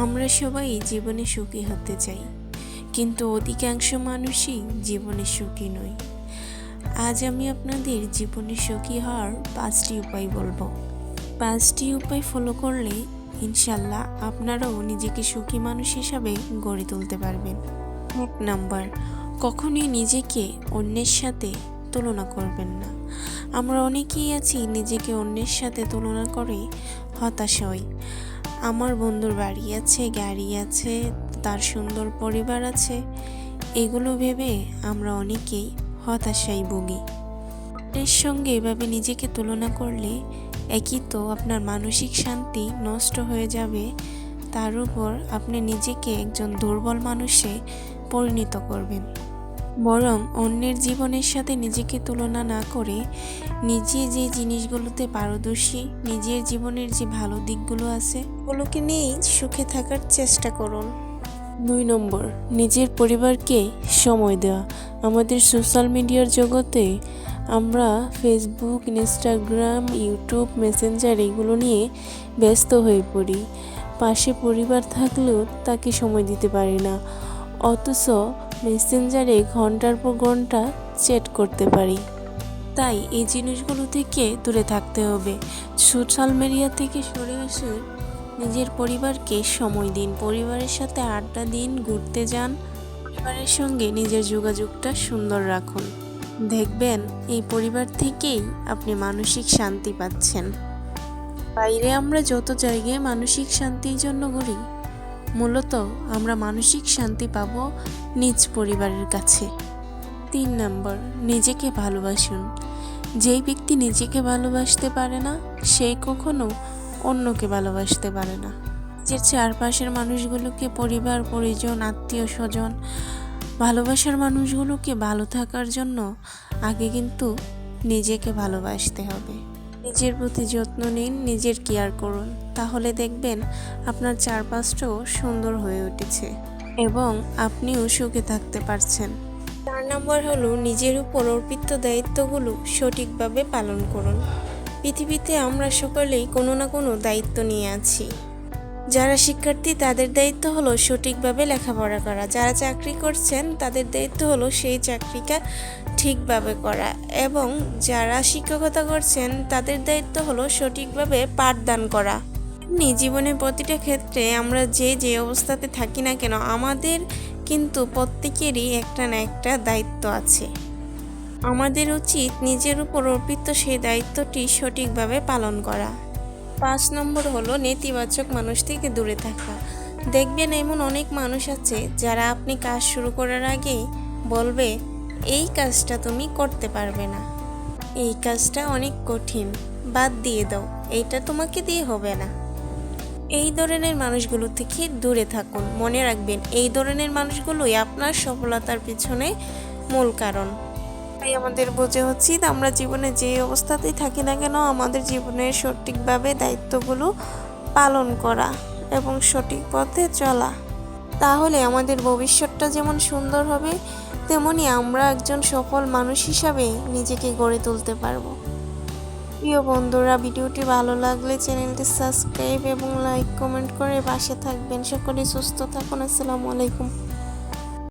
আমরা সবাই জীবনে সুখী হতে চাই। কিন্তু অধিকাংশ মানুষই জীবনে সুখী নয় আজ আমি আপনাদের জীবনে সুখী হওয়ার পাঁচটি উপায় বলব। পাঁচটি উপায় ফলো করলে ইনশাল্লাহ আপনারাও নিজেকে সুখী মানুষ হিসাবে গড়ে তুলতে পারবেন। এক নাম্বার, কখনোই নিজেকে অন্যের সাথে তুলনা করবেন না। আমরা অনেকেই আছি নিজেকে অন্যের সাথে তুলনা করে হতাশ হই। আমার বন্ধুর বাড়ি আছে, গাড়ি আছে, তার সুন্দর পরিবার আছে। এগুলো ভেবে আমরা অনেকেই হতাশায় ভুগি। এর সঙ্গে এভাবে নিজেকে তুলনা করলে একই তো আপনার মানসিক শান্তি নষ্ট হয়ে যাবে। তার উপর আপনি নিজেকে একজন দুর্বল মানুষে পরিণত করবেন। বরং অন্যের জীবনের সাথে নিজেকে তুলনা না করে নিজে যে জিনিসগুলোতে পারদর্শী, নিজের জীবনের যে ভালো দিকগুলো আছে, ওগুলোকে নিয়েই সুখে থাকার চেষ্টা করুন। দুই নম্বর, নিজের পরিবারকে সময় দেওয়া। আমাদের সোশ্যাল মিডিয়ার জগতে আমরা ফেসবুক ইনস্টাগ্রাম ইউটিউব মেসেঞ্জার এগুলো নিয়ে ব্যস্ত হয়ে পড়ি। পাশে পরিবার থাকলেও তাকে সময় দিতে পারি না। অথচ মেসেঞ্জারে ঘণ্টার পর ঘণ্টা চ্যাট করতে পারি। তাই এই জিনিসগুলো থেকে দূরে থাকতে হবে। সোশ্যাল মিডিয়া থেকে সরে এসে নিজের পরিবারকে সময় দিন। পরিবারের সাথে আড্ডা দিন, ঘুরতে যান। পরিবারের সঙ্গে নিজের যোগাযোগটা সুন্দর রাখুন। দেখবেন, এই পরিবার থেকেই আপনি মানসিক শান্তি পাচ্ছেন। বাইরে আমরা যত জায়গায় মানসিক শান্তির জন্য ঘুরি মূলত আমরা মানসিক শান্তি পাব নিজ পরিবারের কাছে। তিন নম্বর, নিজেকে ভালোবাসুন। যেই ব্যক্তি নিজেকে ভালোবাসতে পারে না, সে কখনো অন্যকে ভালোবাসতে পারে না। যে চারপাশের মানুষগুলোকে, পরিবার, পরিজন, আত্মীয়, স্বজন, ভালোবাসার মানুষগুলোকে ভালো থাকার জন্য আগে কিন্তু নিজেকে ভালোবাসতে হবে। নিজের প্রতি যত্ন নিন, নিজের কেয়ার করুন। তাহলে দেখবেন আপনার চারপাশটাও সুন্দর হয়ে উঠেছে এবং আপনিও সুখে থাকতে পারছেন। চার নম্বর হলো নিজের উপর অর্পিত দায়িত্বগুলো সঠিকভাবে পালন করুন। পৃথিবীতে আমরা সকলেই কোনো না কোনো দায়িত্ব নিয়ে আছি। যারা শিক্ষার্থী, তাদের দায়িত্ব হলো সঠিকভাবে লেখাপড়া করা। যারা চাকরি করছেন, তাদের দায়িত্ব হলো সেই চাকরিটা ঠিকভাবে করা এবং যারা শিক্ষকতা করছেন, তাদের দায়িত্ব হলো সঠিকভাবে পাঠদান করা। এমনি জীবনের প্রতিটা ক্ষেত্রে আমরা যে যে অবস্থাতে থাকি না কেন, আমাদের কিন্তু প্রত্যেকেরই একটা না একটা দায়িত্ব আছে। আমাদের উচিত নিজের উপর অর্পিত সেই দায়িত্বটি সঠিকভাবে পালন করা। পাঁচ নম্বর হলো নেতিবাচক মানুষ থেকে দূরে থাকা। দেখবেন এমন অনেক মানুষ আছে যারা আপনি কাজ শুরু করার আগে বলবে এই কাজটা তুমি করতে পারবে না। এই কাজটা অনেক কঠিন, বাদ দিয়ে দাও, এইটা তোমাকে দিয়ে হবে না। এই ধরনের মানুষগুলো থেকে দূরে থাকুন, মনে রাখবেন, এই ধরনের মানুষগুলোই আপনার সফলতার পিছনে মূল কারণ। তাই আমাদের বোঝা উচিত, আমরা জীবনে যে অবস্থাতেই থাকি না কেন, আমাদের জীবনের সঠিকভাবে দায়িত্বগুলো পালন করা এবং সঠিক পথে চলা। তাহলে আমাদের ভবিষ্যৎটা যেমন সুন্দর হবে তেমনি আমরা একজন সফল মানুষ হিসাবে নিজেকে গড়ে তুলতে পারব। প্রিয় বন্ধুরা, ভিডিওটি ভালো লাগলে চ্যানেলটি সাবস্ক্রাইব এবং লাইক, কমেন্ট করে পাশে থাকবেন। সকলে সুস্থ থাকুন। আসসালামু আলাইকুম।